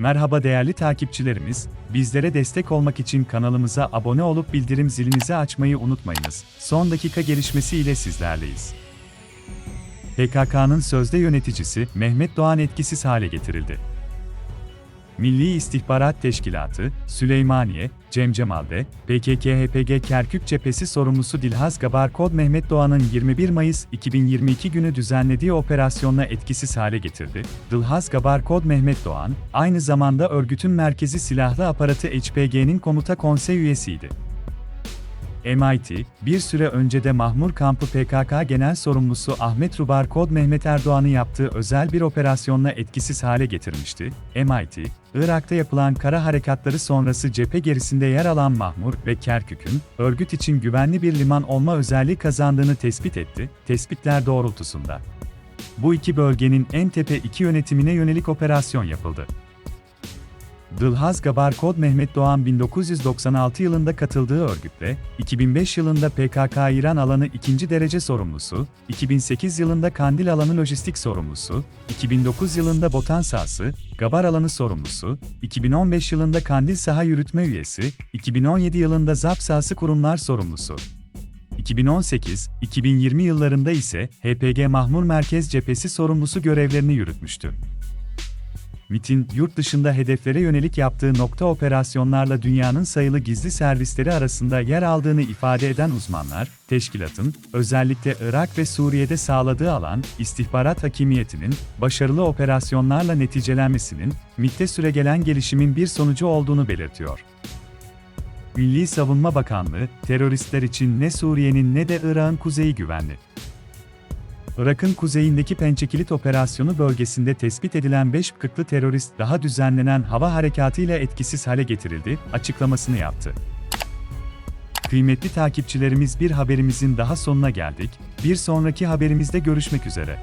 Merhaba değerli takipçilerimiz, bizlere destek olmak için kanalımıza abone olup bildirim zilinizi açmayı unutmayınız. Son dakika gelişmesi ile sizlerleyiz. PKK'nın sözde yöneticisi Mehmet Doğan etkisiz hale getirildi. Milli İstihbarat Teşkilatı, Süleymaniye, Cemcemal'de, PKK-HPG Kerkük Cephesi sorumlusu Dilhaz Gabarkod Mehmet Doğan'ın 21 Mayıs 2022 günü düzenlediği operasyonla etkisiz hale getirdi. Dilhaz Gabarkod Mehmet Doğan, aynı zamanda örgütün merkezi silahlı aparatı HPG'nin komuta konsey üyesiydi. MIT, bir süre önce de Mahmur Kampı PKK Genel Sorumlusu Ahmet Rubar Kod Mehmet Erdoğan'ı yaptığı özel bir operasyonla etkisiz hale getirmişti. MIT, Irak'ta yapılan kara harekatları sonrası cephe gerisinde yer alan Mahmur ve Kerkük'ün, örgüt için güvenli bir liman olma özelliği kazandığını tespit etti, tespitler doğrultusunda. Bu iki bölgenin en tepe iki yönetimine yönelik operasyon yapıldı. Dılhaz Gabarkod Mehmet Doğan 1996 yılında katıldığı örgütle, 2005 yılında PKK İran alanı ikinci derece sorumlusu, 2008 yılında Kandil alanı lojistik sorumlusu, 2009 yılında Botan sahası, Gabar alanı sorumlusu, 2015 yılında Kandil saha yürütme üyesi, 2017 yılında ZAP sahası kurumlar sorumlusu. 2018-2020 yıllarında ise HPG Mahmur Merkez Cephesi sorumlusu görevlerini yürütmüştü. MIT'in yurt dışında hedeflere yönelik yaptığı nokta operasyonlarla dünyanın sayılı gizli servisleri arasında yer aldığını ifade eden uzmanlar, teşkilatın, özellikle Irak ve Suriye'de sağladığı alan, istihbarat hakimiyetinin, başarılı operasyonlarla neticelenmesinin, MIT'te süregelen gelişimin bir sonucu olduğunu belirtiyor. Milli Savunma Bakanlığı, teröristler için ne Suriye'nin ne de Irak'ın kuzeyi güvenli. Irak'ın kuzeyindeki Pençekilit operasyonu bölgesinde tespit edilen 5 kıklı terörist daha düzenlenen hava harekatıyla etkisiz hale getirildi, açıklamasını yaptı. Kıymetli takipçilerimiz bir haberimizin daha sonuna geldik, bir sonraki haberimizde görüşmek üzere.